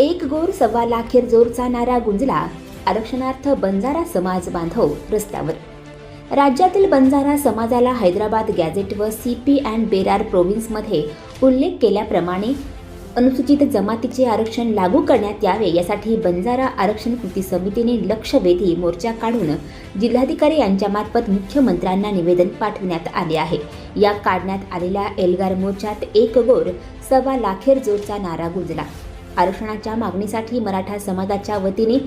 एक गोर सव्वा लाखेर जोरचा नारा गुंजला आरक्षणार्थ बंजारा समाज बांधव रस्त्यावर. राज्यातील बंजारा समाजाला हैदराबाद गॅझेट व सी पी अँड बेरार प्रोव्हिन्समध्ये उल्लेख केल्याप्रमाणे अनुसूचित जमातीचे आरक्षण लागू करण्यात यावे यासाठी बंजारा आरक्षण कृती समितीने लक्षवेधी मोर्चा काढून जिल्हाधिकारी यांच्यामार्फत मुख्यमंत्र्यांना निवेदन पाठवण्यात आले आहे. या काढण्यात आलेल्या एल्गार मोर्चात एक गोर सव्वा लाखेर जोरचा नारा गुंजला. आरक्षणाच्या मागणीसाठी मराठा समाजाच्या वतीने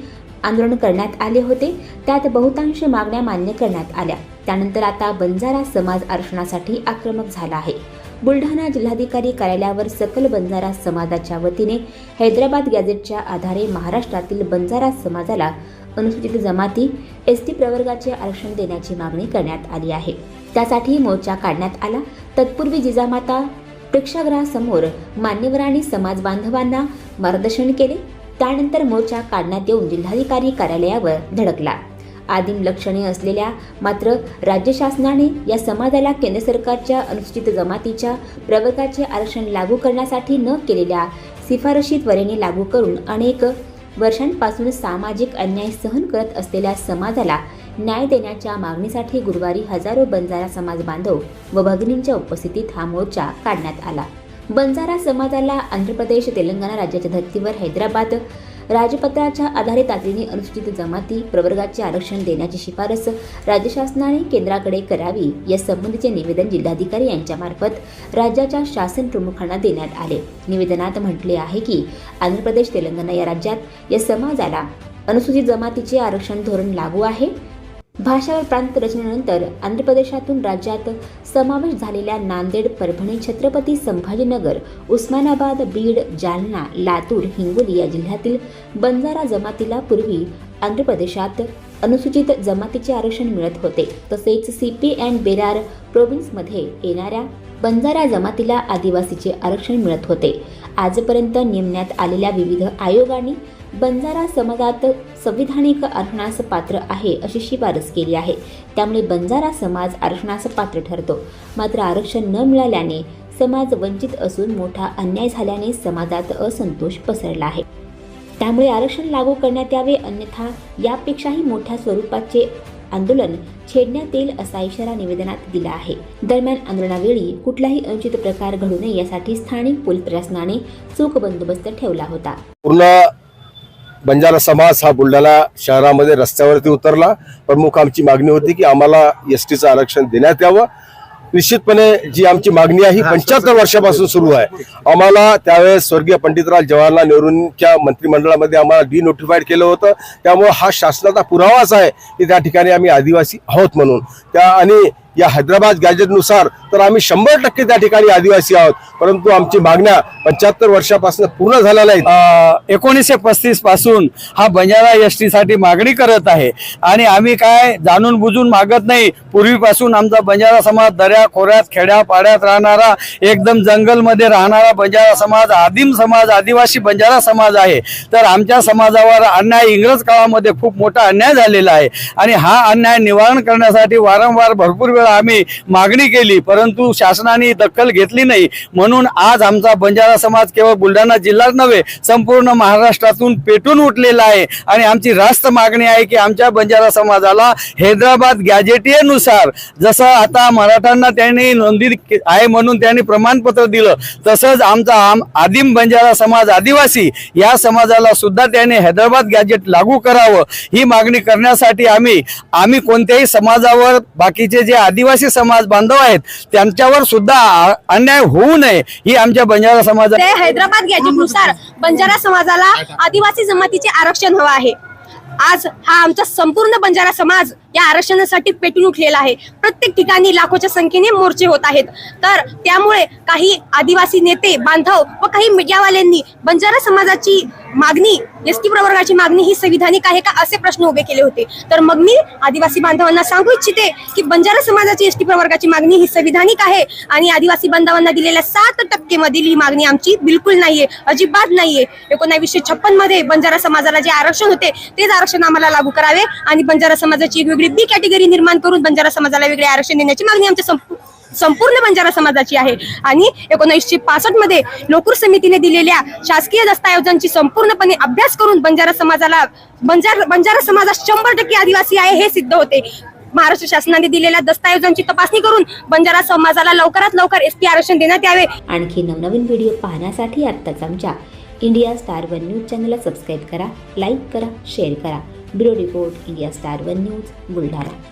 आंदोलन करण्यात आले होते. त्यात बहुतांश मागण्या मान्य करण्यात आल्या. त्यानंतर आता बंजारा समाज आरक्षणासाठी आक्रमक झाला आहे. बुलढाणा जिल्हाधिकारी कार्यालयावर सकल बंजारा समाजाच्या वतीने हैदराबाद गॅझेटच्या आधारे महाराष्ट्रातील बंजारा समाजाला अनुसूचित जमाती एस टी प्रवर्गाचे आरक्षण देण्याची मागणी करण्यात आली आहे. त्यासाठी मोर्चा काढण्यात आला. तत्पूर्वी जिजामाता प्रेक्षागृहासमोर मान्यवरांनी समाज बांधवांना मार्गदर्शन केले. त्यानंतर मोर्चा काढण्यात येऊन जिल्हाधिकारी कार्यालयावर धडकला. आदिम लक्षणे असलेल्या मात्र राज्य शासनाने या समाजाला केंद्र सरकारच्या अनुसूचित जमातीच्या प्रवर्गाचे आरक्षण लागू करण्यासाठी न केलेल्या शिफारशी त्वरेने लागू करून अनेक वर्षांपासून सामाजिक अन्याय सहन करत असलेल्या समाजाला न्याय देण्याच्या मागणीसाठी गुरुवारी हजारो बंजारा समाज बांधव व भगिनींच्या उपस्थितीत हा मोर्चा काढण्यात आला. बंजारा समाजाला आंध्र प्रदेश तेलंगणा राज्याच्या धर्तीवर हैदराबाद राजपत्राच्या आधारे तातडीने अनुसूचित जमाती प्रवर्गाचे आरक्षण देण्याची शिफारस राज्य शासनाने केंद्राकडे करावी या संबंधीचे निवेदन जिल्हाधिकारी यांच्यामार्फत राज्याच्या शासन प्रमुखांना देण्यात आले. निवेदनात म्हटले आहे की आंध्र प्रदेश तेलंगणा या राज्यात या समाजाला अनुसूचित जमातीचे आरक्षण धोरण लागू आहे. भाषा व प्रांत रचनेनंतर आंध्र प्रदेशातून राज्यात समावेश झालेल्या नांदेड परभणी छत्रपती संभाजीनगर उस्मानाबाद बीड जालना लातूर हिंगोली या जिल्ह्यातील बंजारा जमातीला पूर्वी आंध्र प्रदेशात अनुसूचित जमातीचे आरक्षण मिळत होते. तसेच सी पी अँड बेरार प्रोव्हिन्समध्ये येणाऱ्या बंजारा जमातीला आदिवासीचे आरक्षण मिळत होते. आजपर्यंत नेमण्यात आलेल्या विविध आयोगांनी बंजारा समाजात संविधानिक आरक्षणास पात्र आहे अशी शिफारस केली आहे. त्यामुळे बंजारा समाज आरक्षणास पात्र ठरतो. मात्र आरक्षण न मिळाल्याने समाज वंचित असून मोठा अन्याय झाल्याने समाजात असंतोष पसरला आहे. त्यामुळे आरक्षण लागू करण्यात यावे अन्यथा यापेक्षाही मोठ्या स्वरूपाचे आंदोलन छेडण्यात येईल असा इशारा निवेदनात दिला आहे. दरम्यान आंदोलनावेळी कुठलाही अनुचित प्रकार घडू नये यासाठी स्थानिक पोलीस प्रशासनाने चोख बंदोबस्त ठेवला होता. पूर्ण बंजारा समाज हा बुलढाणा शहरामध्ये रस्त्यावरती उतरला. प्रमुख आमची मागणी होती की आम्हाला एस टीचं आरक्षण देण्यात यावं. निश्चितपणे जी आमची मागणी आहे ही पंच्याहत्तर वर्षापासून सुरू आहे. आम्हाला त्यावेळेस स्वर्गीय पंडितराव जवाहरलाल नेहरूंच्या मंत्रिमंडळामध्ये आम्हाला डिनोटिफाईड केलं होतं. त्यामुळे हा शासनाचा पुरावाच आहे की त्या ठिकाणी आम्ही आदिवासी आहोत म्हणून. त्या आणि या हैदराबाद गॅजेटनुसार तर आम्ही शंभर टक्के त्या ठिकाणी आदिवासी आहोत. परंतु आमची मागण्या पंच्याहत्तर वर्षापासून पूर्ण झाल्या नाहीत एकोणीसशे पस्तीसपासून हा बंजारा एस टीसाठी मागणी करत आहे. आणि आम्ही काय जाणून बुजून मागत नाही पूर्वीपासून आमचा बंजारा समाज दऱ्या खोऱ्यात खेड्या पाड्यात राहणारा एकदम जंगलमध्ये राहणारा बंजारा समाज आदिम समाज आदिवासी बंजारा समाज आहे. तर आमच्या समाजावर अन्याय इंग्रज काळामध्ये खूप मोठा अन्याय झालेला आहे. आणि हा अन्याय निवारण करण्यासाठी वारंवार भरपूर वेळा आम्ही मागणी केली. परंतु परंतु शासनाने दखल घेतली नाही. म्हणून आज आमचा बंजारा समाज केवळ बुलढाणा जिल्हाच नव्हे संपूर्ण महाराष्ट्रातून पेटून उठलेला आहे. आणि आमची रास्त मागणी आहे की आमच्या बंजारा समाजाला हैदराबाद गॅजेटियनुसार जसं आता मराठ्यांना त्यांनी नोंदी आहे म्हणून त्यांनी प्रमाणपत्र दिलं तसंच आमचा आम आदिम बंजारा समाज आदिवासी या समाजाला सुद्धा त्यांनी हैदराबाद गॅजेट लागू करावं. ही मागणी करण्यासाठी आम्ही आम्ही कोणत्याही समाजावर बाकीचे जे आदिवासी समाज बांधव आहेत त्यांच्यावर सुद्धा अन्याय होऊ नये ही आमच्या बंजारा समाजाला हैदराबाद गॅजेटनुसार बंजारा समाजाला आदिवासी जमातीचे आरक्षण हवं आहे. आज हा आमचा संपूर्ण बंजारा समाज या आरक्षणासाठी पेटून उठलेला आहे. प्रत्येक ठिकाणी लाखोच्या संख्येने मोर्चे होत आहेत. तर त्यामुळे काही आदिवासी नेते बांधव व काही मीडियावाल्यांनी बंजारा समाजाची मागणी एस टी प्रवर्गाची मागणी ही संविधानिक आहे का असे प्रश्न उभे केले होते. तर मग मी आदिवासी बांधवांना सांगू इच्छिते की बंजारा समाजाची एस टी प्रवर्गाची मागणी ही संविधानिक आहे आणि आदिवासी बांधवांना दिलेल्या सात टक्के मधील ही मागणी आमची बिलकुल नाहीये अजिबात नाहीये. एकोणावीसशे छप्पनमध्ये बंजारा समाजाला जे आरक्षण होते तेच आरक्षण आम्हाला लागू करावे आणि बंजारा समाजाची एक वेगळी बी कॅटेगरी निर्माण करून बंजारा समाजाला वेगळे आरक्षण देण्याची मागणी आमच्या संपूर्ण बंजारा समाजाची आहे. आणि एकोणीसशे पासष्टमध्ये लोकूर समितीने दिलेल्या शासकीय दस्तऐवजांची संपूर्णपणे अभ्यास करून बंजारा समाजाला बंजार बंजारा समाजात शंभर टक्के आदिवासी आहे हे सिद्ध होते. महाराष्ट्र शासनाने दिलेल्या दस्तऐवजांची तपासणी करून बंजारा समाजाला लवकरात लवकर एसटी आरक्षण देण्यात यावे. आणखी नवनवीन व्हिडिओ पाहण्यासाठी आत्ताच आमच्या इंडिया स्टार वन न्यूज चॅनलला सबस्क्राईब करा लाईक करा शेअर करा. Bureau report India Star One News Buldhana.